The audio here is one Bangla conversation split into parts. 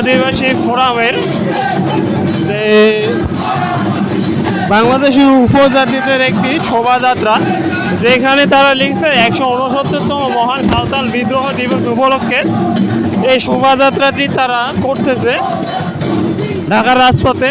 আদিবাসী ফোরামের যে উপজাতিদের একটি শোভাযাত্রা, যেখানে তারা লিখছে একশো উনসত্তরতম মহান সাঁওতাল বিদ্রোহ দিবস উপলক্ষে এই শোভাযাত্রাটি তারা করতেছে ঢাকার রাজপথে।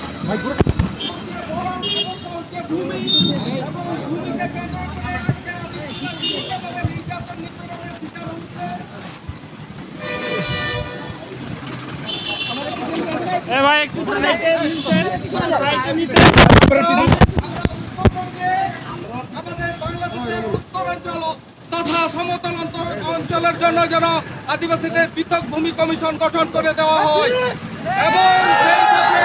ভাই, একটু তথা সমতল অঞ্চল- অঞ্চলের জন্য যেন আদিবাসীদের পৃথক ভূমি কমিশন গঠন করে দেওয়া হয়। এবং সেই সাথে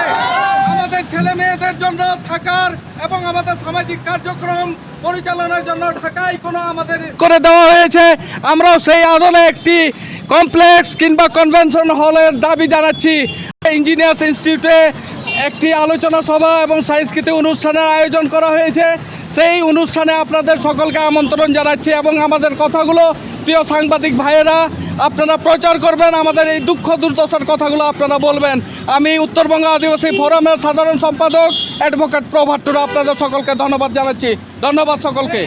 আমাদের ছেলে মেয়েদের জন্য থাকার এবং আমাদের সামাজিক কার্যক্রম পরিচালনার জন্য ঢাকায় কোনো আমাদের করে দেওয়া হয়েছে। আমরাও সেই আদলে একটি কমপ্লেক্স কিংবা কনভেনশন হলের দাবি জানাচ্ছি। ইঞ্জিনিয়ার্স ইনস্টিটিউটে একটি আলোচনা সভা এবং সাংস্কৃতিক অনুষ্ঠানের আয়োজন করা হয়েছে। সেই অনুষ্ঠানে আপনাদের সকলকে আমন্ত্রণ জানাচ্ছি এবং আমাদের কথাগুলো প্রিয় সাংবাদিক ভাইয়েরা আপনারা প্রচার করবেন, আমাদের এই দুঃখ দুর্দশার কথাগুলো আপনারা বলবেন। আমি উত্তরবঙ্গ আদিবাসী ফোরামের সাধারণ সম্পাদক, অ্যাডভোকেট প্রভাট্টুরা আপনাদের সকলকে ধন্যবাদ জানাচ্ছি। ধন্যবাদ সকলকে।